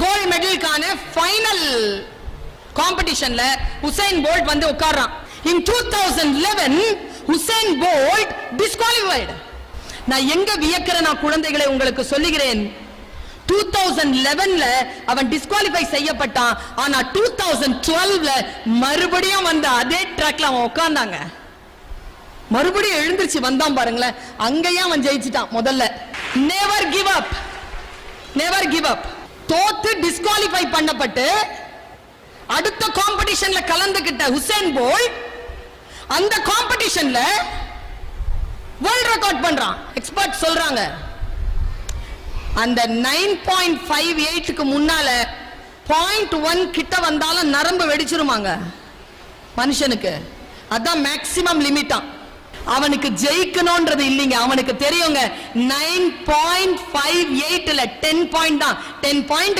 Gold மெடலுக்கான final காம்படிஷன்ல Usain Bolt வந்து உட்கார்றான். In two thousand eleven Usain Bolt disqualified நான் எங்க வியக்கிற நான் குழந்தைகளை உங்களுக்கு சொல்லுகிறேன். டூ தௌசண்ட் லெவன்ல அவன் டிஸ்குவாலிஃபை செய்யப்பட்டான். ஆனா டூ தௌசண்ட் டுவெல்வ்ல மறுபடியும் வந்த அதே ட்ராக்ல அவன் உட்கார்ந்தாங்க. மறுபடியும் எழுந்திருச்சு வந்தான் பாருங்களேன். அங்கேயும் அவன் ஜெயிச்சிட்டான் முதல்ல. Never give up never give up தோத்து டிஸ்குவாலிஃபை பண்ணப்பட்டு அடுத்த காம்படிஷன்ல கலந்துகிட்ட ஹுசேன் போல் அந்த காம்படிஷன்ல வேர்ல்ட் ரெக்கார்ட் பண்றான். எக்ஸ்பர்ட் சொல்றாங்க. அந்த நைன் பாயிண்ட் ஃபைவ் எயிட்டுக்கு முன்னால பாயிண்ட் ஒன் கிட்ட வந்தாலும் நரம்பு வெடிச்சிருமாங்க. மனுஷனுக்கு. அதான் மேக்சிமம் லிமிட்டான் அவனுக்கு ஜெயிக்கணும்ன்றது இல்லைங்க. அவனுக்கு தெரியுங்க நைன் பாயிண்ட் ஃபைவ் எயிட்ல டென் பாயிண்ட் தான். Ten point